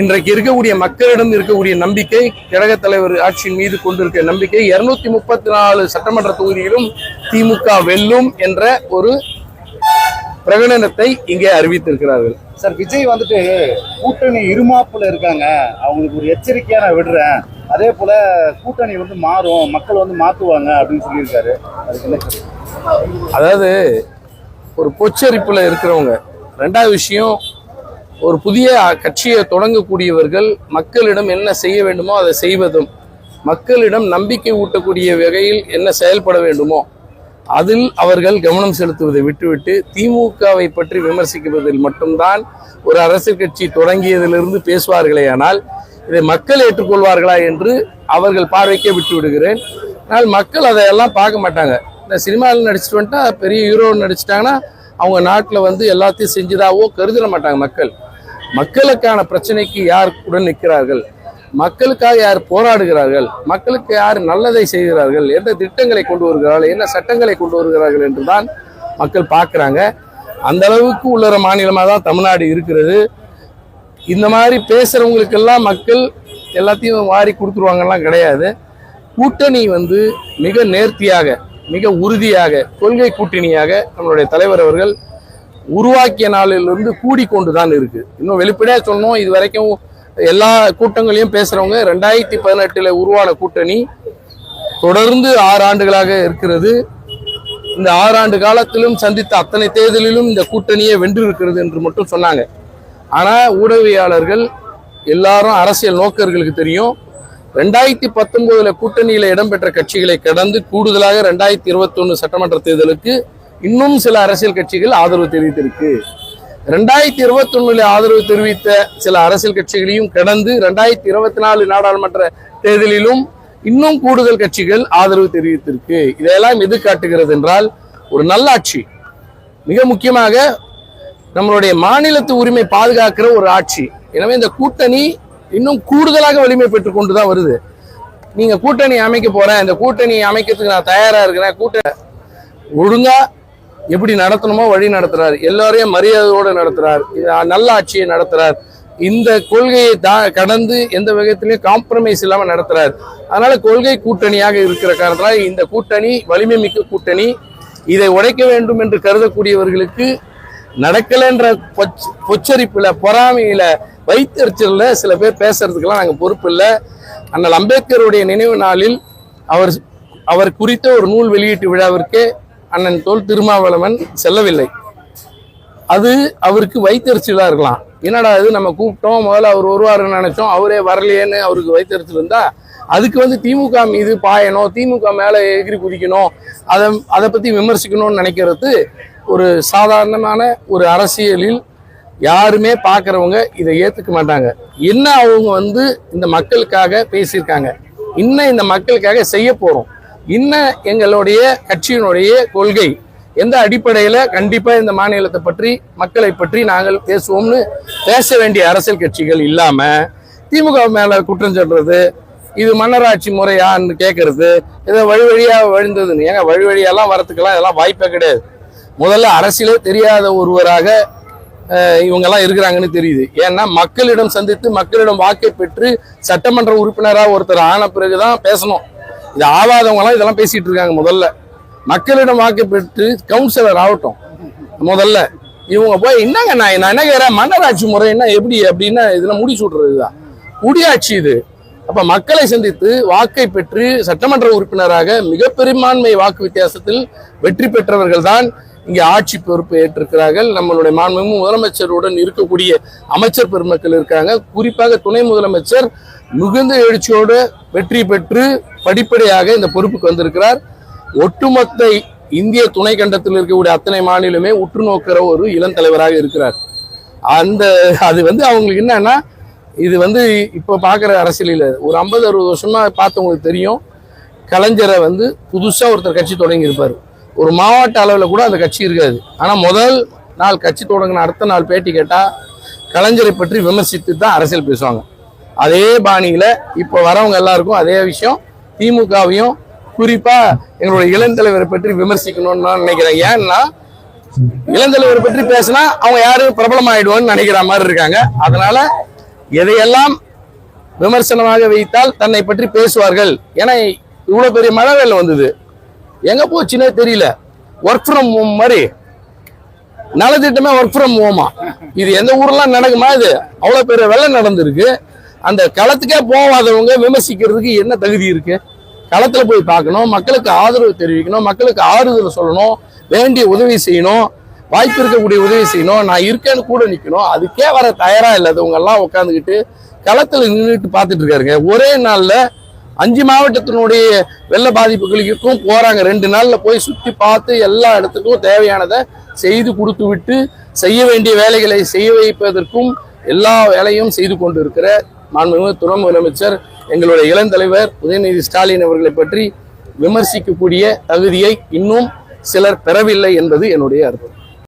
இன்றைக்கு இருக்கக்கூடிய மக்களிடம் இருக்கக்கூடிய நம்பிக்கை கழக தலைவர் ஆட்சியின் மீது கொண்டிருக்க நம்பிக்கை இருநூத்தி முப்பத்தி நாலு சட்டமன்ற தொகுதியிலும் திமுக வெல்லும் என்ற ஒரு பிரகடனத்தை இங்கே அறிவித்திருக்கிறார்கள். சார் விஜய் வந்துட்டு கூட்டணி இருமாப்புல இருக்காங்க. அவங்களுக்கு ஒரு எச்சரிக்கையா நான் விடுறேன். அதே போல கூட்டணி வந்து மாறும் மக்கள் வந்து மாத்துவாங்க அப்படின்னு சொல்லியிருக்காரு? அதாவது ஒரு பொச்சரிப்புல இருக்கிறவங்க. ரெண்டாவது விஷயம் ஒரு புதிய கட்சியை தொடங்கக்கூடியவர்கள் மக்களிடம் என்ன செய்ய வேண்டுமோ அதை செய்வதும் மக்களிடம் நம்பிக்கை ஊட்டக்கூடிய வகையில் என்ன செயல்பட வேண்டுமோ அதில் அவர்கள் கவனம் செலுத்துவதை விட்டுவிட்டு திமுகவை பற்றி விமர்சிக்குவதில் மட்டும்தான் ஒரு அரசியல் கட்சி தொடங்கியதிலிருந்து பேசுவார்களே ஆனால் இதை மக்கள் ஏற்றுக்கொள்வார்களா என்று அவர்கள் பார்வைக்கே விட்டு விடுகிறேன் ஆனால் மக்கள் அதையெல்லாம் பார்க்க மாட்டாங்க. இந்த சினிமாவில் நடிச்சிட்டு வந்துட்டா பெரிய ஹீரோ நடிச்சிட்டாங்கன்னா அவங்க நாட்டில் வந்து எல்லாத்தையும் செஞ்சதாவோ கருதிட மாட்டாங்க மக்கள். மக்களுக்கான பிரச்சனைக்கு யார் உடன் நிற்கிறார்கள்? மக்களுக்காக யார் போராடுகிறார்கள்? மக்களுக்கு யார் நல்லதை செய்கிறார்கள்? எந்த திட்டங்களை கொண்டு வருகிறார்கள்? என்ன சட்டங்களை கொண்டு வருகிறார்கள் என்று தான் மக்கள் பார்க்குறாங்க. அந்த அளவுக்கு உள்ளற மாநிலமாக தான் தமிழ்நாடு இருக்கிறது. இந்த மாதிரி பேசுகிறவங்களுக்கெல்லாம் மக்கள் எல்லாத்தையும் வாரி கொடுத்துருவாங்கலாம் கிடையாது. கூட்டணி வந்து மிக நேர்த்தியாக மிக உறுதியாக கொள்கை கூட்டணியாக நம்மளுடைய தலைவர் அவர்கள் உருவாக்கிய நாளிலிருந்து கூடிக்கொண்டு தான் இருக்கு. இன்னும் வெளிப்படையா சொல்லணும் இது வரைக்கும் எல்லா கூட்டங்களையும் பேசுறவங்க ரெண்டாயிரத்தி பதினெட்டுல உருவான கூட்டணி தொடர்ந்து ஆறு ஆண்டுகளாக இருக்கிறது. இந்த ஆறு ஆண்டு காலத்திலும் சந்தித்த அத்தனை தேர்தலிலும் இந்த கூட்டணியே வென்று இருக்கிறது என்று மட்டும் சொன்னாங்க. ஆனா ஊடகவியாளர்கள் எல்லாரும் அரசியல் நோக்கர்களுக்கு தெரியும். ரெண்டாயிரத்தி பத்தொன்பதுல கூட்டணியில இடம்பெற்ற கட்சிகளை கடந்து கூடுதலாக ரெண்டாயிரத்தி இருபத்தி சட்டமன்ற தேர்தலுக்கு இன்னும் சில அரசியல் கட்சிகள் ஆதரவு தெரிவித்திருக்கு. ரெண்டாயிரத்தி இருபத்தி ஒண்ணுல ஆதரவு தெரிவித்த சில அரசியல் கட்சிகளையும் கடந்து ரெண்டாயிரத்தி இருபத்தி நாலு நாடாளுமன்ற தேர்தலிலும் இன்னும் கூடுதல் கட்சிகள் ஆதரவு தெரிவித்திருக்கு. இதையெல்லாம் எது காட்டுகிறது என்றால் ஒரு நல்லாட்சி மிக முக்கியமாக நம்மளுடைய மாநிலத்து உரிமை பாதுகாக்கிற ஒரு ஆட்சி. எனவே இந்த கூட்டணி இன்னும் கூடுதலாக வலிமை பெற்றுக் கொண்டு தான் வருது. நீங்க கூட்டணி அமைக்க போறேன் இந்த கூட்டணி அமைக்கிறதுக்கு நான் தயாரா இருக்கிறேன் கூட்ட ஒழுங்கா எப்படி நடத்தணுமோ வழி நடத்துறார். எல்லாரையும் மரியாதையோடு நடத்துறார். இது நல்ல ஆட்சியை நடத்துறார். இந்த கொள்கையை தா கடந்து எந்த விதத்திலையும் காம்ப்ரமைஸ் இல்லாமல் நடத்துறாரு. அதனால கொள்கை கூட்டணியாக இருக்கிற காரணத்தினால இந்த கூட்டணி வலிமை மிக்க கூட்டணி இதை உடைக்க வேண்டும் என்று கருதக்கூடியவர்களுக்கு நடக்கலைன்ற பொச் பொச்சரிப்பில் பொறாமையில் வைத்தறிச்சல்ல சில பேர் பேசுறதுக்கெல்லாம் நாங்கள் பொறுப்பு இல்லை. அண்ணல் அம்பேத்கருடைய நினைவு நாளில் அவர் அவர் குறித்த ஒரு நூல் வெளியீட்டு விழாவிற்கு அண்ணன் தோல் திருமாவளவன் செல்லவில்லை. அது அவருக்கு வைத்தறிச்சலாக இருக்கலாம். என்னடா இது நம்ம கூப்பிட்டோம் முதல்ல அவர் வருவாருன்னு நினைச்சோம் அவரே வரலையேன்னு அவருக்கு வைத்தறிச்சல் இருந்தா அதுக்கு வந்து திமுக மீது பாயணும் திமுக மேலே எகிரி குதிக்கணும் அதை அதை பற்றி விமர்சிக்கணும்னு நினைக்கிறது ஒரு சாதாரணமான ஒரு அரசியலில் யாருமே பார்க்குறவங்க இதை ஏற்றுக்க மாட்டாங்க. என்ன அவங்க வந்து இந்த மக்களுக்காக பேசியிருக்காங்க? இன்னும் இந்த மக்களுக்காக செய்ய போகிறோம் இன்னும் எங்களுடைய கட்சியினுடைய கொள்கை எந்த அடிப்படையில் கண்டிப்பாக இந்த மாநிலத்தை பற்றி மக்களை பற்றி நாங்கள் பேசுவோம்னு பேச வேண்டிய அரசியல் கட்சிகள் இல்லாமல் திமுக மேல குற்றம் சொல்றது இது மன்னராட்சி முறையான்னு கேட்கறது இதை வழி வழியாக வழிந்ததுன்னு. ஏங்க வழி வழியெல்லாம் வரத்துக்கெல்லாம் இதெல்லாம் வாய்ப்பே கிடையாது. முதல்ல அரசியலே தெரியாத ஒருவராக இவங்கெல்லாம் இருக்கிறாங்கன்னு தெரியுது. ஏன்னா மக்களிடம் சந்தித்து மக்களிடம் வாக்கை பெற்று சட்டமன்ற உறுப்பினராக ஒருத்தர் ஆன பிறகுதான் பேசணும். இது ஆவாதவங்களாம் இதெல்லாம் பேசிட்டு இருக்காங்க முதல்ல. மக்களிடம் வாக்கு பெற்று கவுன்சிலர் ஆகட்டும். முதல்ல. இவங்க போய் என்னங்க நான் நான் என்ன கேட்கிறேன்? மன்னராட்சி முறை என்ன எப்படி அப்படின்னா இதெல்லாம் முடிச்சு விட்றதுதான் முடியாட்சி இது. அப்போ மக்களை சந்தித்து வாக்கை பெற்று சட்டமன்ற உறுப்பினராக மிக பெரும்பான்மை வாக்கு வித்தியாசத்தில் வெற்றி பெற்றவர்கள் தான் இங்கே ஆட்சி பொறுப்பு ஏற்றிருக்கிறார்கள். நம்மளுடைய மாண்புமிகு முதலமைச்சருடன் இருக்கக்கூடிய அமைச்சர் பெருமக்கள் இருக்காங்க. குறிப்பாக துணை முதலமைச்சர் மிகுந்த எழுச்சியோடு வெற்றி பெற்று படிப்படியாக இந்த பொறுப்புக்கு வந்திருக்கிறார். ஒட்டுமொத்த இந்திய துணை கண்டத்தில் இருக்கக்கூடிய அத்தனை மாநிலமே உற்று நோக்கிற ஒரு இளம் தலைவராக இருக்கிறார். அந்த அது வந்து அவங்களுக்கு என்னன்னா இது வந்து இப்போ பார்க்குற அரசியலில் ஒரு ஐம்பது அறுபது வருஷமா பார்த்தவங்களுக்கு தெரியும் கலைஞரை வந்து புதுசாக ஒருத்தர் கட்சி தொடங்கி இருப்பார் ஒரு மாவட்ட அளவில் கூட அந்த கட்சி இருக்காது. ஆனால் முதல் நாள் கட்சி தொடங்கின அடுத்த நாள் பேட்டி கேட்டால் கலைஞரை பற்றி விமர்சித்து தான் அரசியல் பேசுவாங்க. அதே பாணியில் இப்போ வரவங்க எல்லாருக்கும் அதே விஷயம். திமுகவையும் குறிப்பா எங்களுடைய இளந்தலைவரை பற்றி விமர்சிக்கணும்னு நான் நினைக்கிறேன். ஏன்னா இளந்தலைவரை பற்றி பேசினா அவங்க யாரும் பிரபலமாயிடுவோம்னு நினைக்கிற மாதிரி இருக்காங்க. அதனால எதையெல்லாம் விமர்சனமாக வைத்தால் தன்னை பற்றி பேசுவார்கள்? ஏன்னா இவ்வளவு பெரிய மழை வெள்ளம் வந்தது. எங்க போச்சுன்னே தெரியல. ஒர்க் ஃப்ரம் ஹோம் மாதிரி. நலத்திட்டமே ஒர்க் ஃப்ரம் ஹோமா இது எந்த ஊர்லாம் நடக்குமா இது? அவ்வளவு பெரிய வெள்ளம் நடந்திருக்கு. அந்த களத்துக்கே போகாதவங்க விமர்சிக்கிறதுக்கு என்ன தகுதி இருக்கு? களத்தில் போய் பார்க்கணும் மக்களுக்கு ஆதரவு தெரிவிக்கணும் மக்களுக்கு ஆறுதல் சொல்லணும் வேண்டிய உதவி செய்யணும் வாய்ப்பு இருக்கக்கூடிய உதவி செய்யணும் நான் இருக்கேன்னு கூட நிற்கணும் அதுக்கே வர தயாராக இல்லாதவங்க எல்லாம் உட்காந்துக்கிட்டு களத்தில் நின்றுட்டு பார்த்துட்டு இருக்காருங்க. ஒரே நாளில் அஞ்சு மாவட்டத்தினுடைய வெள்ள பாதிப்புகளுக்கும் போகிறாங்க ரெண்டு நாளில் போய் சுற்றி பார்த்து எல்லா இடத்துக்கும் தேவையானதை செய்து கொடுத்து விட்டு செய்ய வேண்டிய வேலைகளை செய்ய வைப்பதற்கும் எல்லா வேலையும் செய்து கொண்டு இருக்கிற மாண்புமிகு துணை முதலமைச்சர் எங்களுடைய இளந்தலைவர் உதயநிதி ஸ்டாலின் அவர்களை பற்றி விமர்சிக்கக்கூடிய தகுதியை இன்னும் சிலர் பெறவில்லை என்பது என்னுடைய அர்த்தம்.